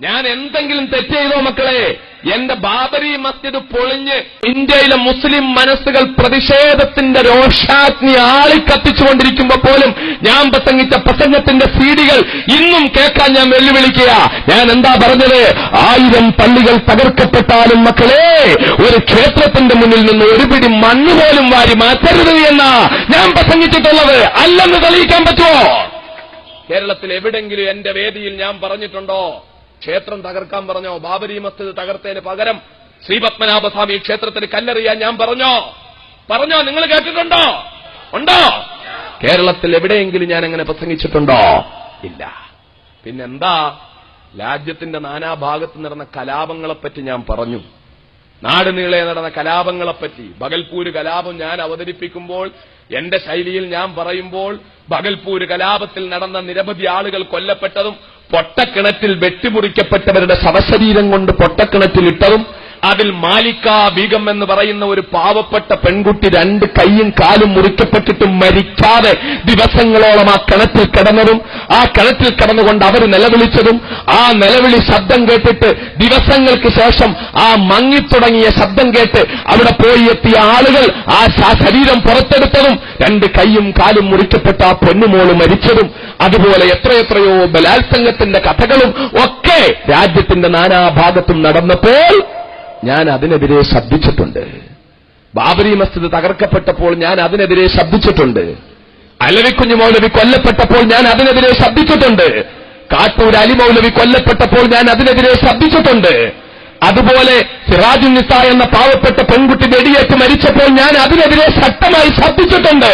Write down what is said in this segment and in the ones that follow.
ഞാൻ എന്തെങ്കിലും തെറ്റ് ചെയ്തോ മക്കളെ? എന്റെ ബാബരി മസ്ജിദ് പൊളിഞ്ഞ് ഇന്ത്യയിലെ മുസ്ലിം മനസ്സുകൾ പ്രതിഷേധത്തിന്റെ രോഷാഗ്നി ആളിക്കത്തിച്ചുകൊണ്ടിരിക്കുമ്പോ പോലും ഞാൻ പ്രസംഗിച്ച പ്രസംഗത്തിന്റെ സീഡികൾ ഇന്നും കേൾക്കാൻ ഞാൻ വെല്ലുവിളിക്കുക ഞാൻ എന്താ പറഞ്ഞത്? ആയിരം പള്ളികൾ തകർക്കപ്പെട്ടാലും മക്കളെ ഒരു ക്ഷേത്രത്തിന്റെ മുന്നിൽ നിന്ന് ഒരു പിടി മണ്ണ് പോലും വാരി മാറ്റരുത് എന്നാ ഞാൻ പ്രസംഗിച്ചിട്ടുള്ളത്. അല്ലെന്ന് തെളിയിക്കാൻ പറ്റുമോ? കേരളത്തിൽ എവിടെങ്കിലും എന്റെ വേദിയിൽ ഞാൻ പറഞ്ഞിട്ടുണ്ടോ? ക്ഷേത്രം തകർക്കാൻ പറഞ്ഞോ? ബാബരി മസ്ജിദ് തകർത്തതിന് പകരം ശ്രീപത്മനാഭസ്വാമി ക്ഷേത്രത്തിന് കല്ലെറിയാൻ ഞാൻ പറഞ്ഞോ? പറഞ്ഞോ? നിങ്ങൾ കേട്ടിട്ടുണ്ടോ? ഉണ്ടോ? കേരളത്തിൽ എവിടെയെങ്കിലും ഞാൻ അങ്ങനെ പ്രസംഗിച്ചിട്ടുണ്ടോ? ഇല്ല. പിന്നെന്താ? രാജ്യത്തിന്റെ നാനാഭാഗത്ത് നടന്ന കലാപങ്ങളെപ്പറ്റി ഞാൻ പറഞ്ഞു. നാട് നീളെ നടന്ന കലാപങ്ങളെപ്പറ്റി ബഗൽപൂര് കലാപം ഞാൻ അവതരിപ്പിക്കുമ്പോൾ എന്റെ ശൈലിയിൽ ഞാൻ പറയുമ്പോൾ ഭഗൽപൂർ കലാപത്തിൽ നടന്ന നിരവധി ആളുകൾ കൊല്ലപ്പെട്ടതും പൊട്ടക്കിണറ്റിൽ വെട്ടിമുറിക്കപ്പെട്ടവരുടെ ശവശരീരം കൊണ്ട് പൊട്ടക്കിണറ്റിൽ ഇട്ടതും അതിൽ മാലിക്ക ബീഗം എന്ന് പറയുന്ന ഒരു പാവപ്പെട്ട പെൺകുട്ടി രണ്ട് കൈയും കാലും മുറിക്കപ്പെട്ടിട്ടും മരിക്കാതെ ദിവസങ്ങളോളം ആ കിണറ്റിൽ കിടന്നതും ആ കിണറ്റിൽ കിടന്നുകൊണ്ട് അവർ നിലവിളിച്ചതും ആ നിലവിളി ശബ്ദം കേട്ടിട്ട് ദിവസങ്ങൾക്ക് ശേഷം ആ മങ്ങിത്തുടങ്ങിയ ശബ്ദം കേട്ട് അവിടെ പോയി എത്തിയ ആളുകൾ ആ ശരീരം പുറത്തെടുത്തതും രണ്ട് കൈയും കാലും മുറിക്കപ്പെട്ട ആ പൊന്നുമോൾ മരിച്ചതും അതുപോലെ എത്രയെത്രയോ ബലാത്സംഗത്തിന്റെ കഥകളും ഒക്കെ രാജ്യത്തിന്റെ നാനാഭാഗത്തും നടന്നപ്പോൾ ഞാൻ അതിനെതിരെ ശബ്ദിച്ചിട്ടുണ്ട്. ബാബരി മസ്ജിദ് തകർക്കപ്പെട്ടപ്പോൾ ഞാൻ അതിനെതിരെ ശബ്ദിച്ചിട്ടുണ്ട്. അലവിക്കുഞ്ഞു മൗലവി കൊല്ലപ്പെട്ടപ്പോൾ ഞാൻ അതിനെതിരെ ശബ്ദിച്ചിട്ടുണ്ട്. കാട്ടൂർ അലി മൗലവി കൊല്ലപ്പെട്ടപ്പോൾ ഞാൻ അതിനെതിരെ ശബ്ദിച്ചിട്ടുണ്ട്. അതുപോലെ സിറാജുൽ നിസ എന്ന പാവപ്പെട്ട പെൺകുട്ടി വെടിയേറ്റ് മരിച്ചപ്പോൾ ഞാൻ അതിനെതിരെ ശക്തമായി ശബ്ദിച്ചിട്ടുണ്ട്.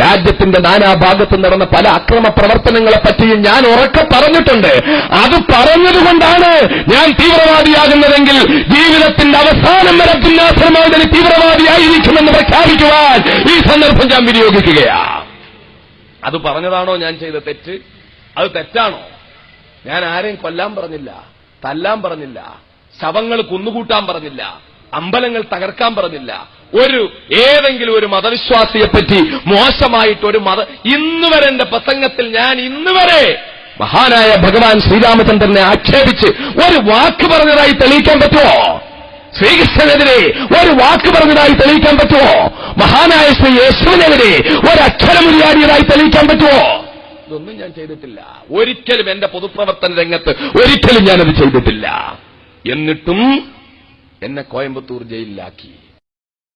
രാജ്യത്തിന്റെ നാനാഭാഗത്ത് നടന്ന പല അക്രമ പ്രവർത്തനങ്ങളെ പറ്റിയും ഞാൻ ഉറക്കെ പറഞ്ഞിട്ടുണ്ട്. അത് പറഞ്ഞതുകൊണ്ടാണ് ഞാൻ തീവ്രവാദിയാകുന്നതെങ്കിൽ ജീവിതത്തിന്റെ അവസാനം വരെ പിന്നാസനമായി തീവ്രവാദിയായിരിക്കുമെന്ന് പ്രഖ്യാപിക്കുവാൻ ഈ സന്ദർഭം ഞാൻ വിനിയോഗിക്കുകയാ. അത് പറഞ്ഞതാണോ ഞാൻ ചെയ്ത തെറ്റ്? അത് തെറ്റാണോ? ഞാൻ ആരെയും കൊല്ലാൻ പറഞ്ഞില്ല തല്ലാൻ പറഞ്ഞില്ല ശവങ്ങൾ കുന്നുകൂട്ടാൻ പറഞ്ഞില്ല അമ്പലങ്ങൾ തകർക്കാൻ പറഞ്ഞില്ല. ഒരു ഏതെങ്കിലും ഒരു മതവിശ്വാസിയെപ്പറ്റി മോശമായിട്ട് ഒരു മത ഇന്നുവരെ എന്റെ പ്രസംഗത്തിൽ ഞാൻ ഇന്നുവരെ മഹാനായ ഭഗവാൻ ശ്രീരാമചന്ദ്രനെ ആക്ഷേപിച്ച് ഒരു വാക്ക് പറഞ്ഞതായി തെളിയിക്കാൻ പറ്റുമോ? ശ്രീകൃഷ്ണനെതിരെ ഒരു വാക്ക് പറഞ്ഞതായി തെളിയിക്കാൻ പറ്റുമോ? മഹാനായ ശ്രീ യേശുവിനെതിരെ ഒരു അക്ഷരമില്ലാതിയതായി തെളിയിക്കാൻ പറ്റുമോ? ഇതൊന്നും ഞാൻ ചെയ്തിട്ടില്ല. ഒരിക്കലും എന്റെ പൊതുപ്രവർത്തന രംഗത്ത് ഒരിക്കലും ഞാനത് ചെയ്തിട്ടില്ല. എന്നിട്ടും എന്നെ കോയമ്പത്തൂർ ജയിലിലാക്കി.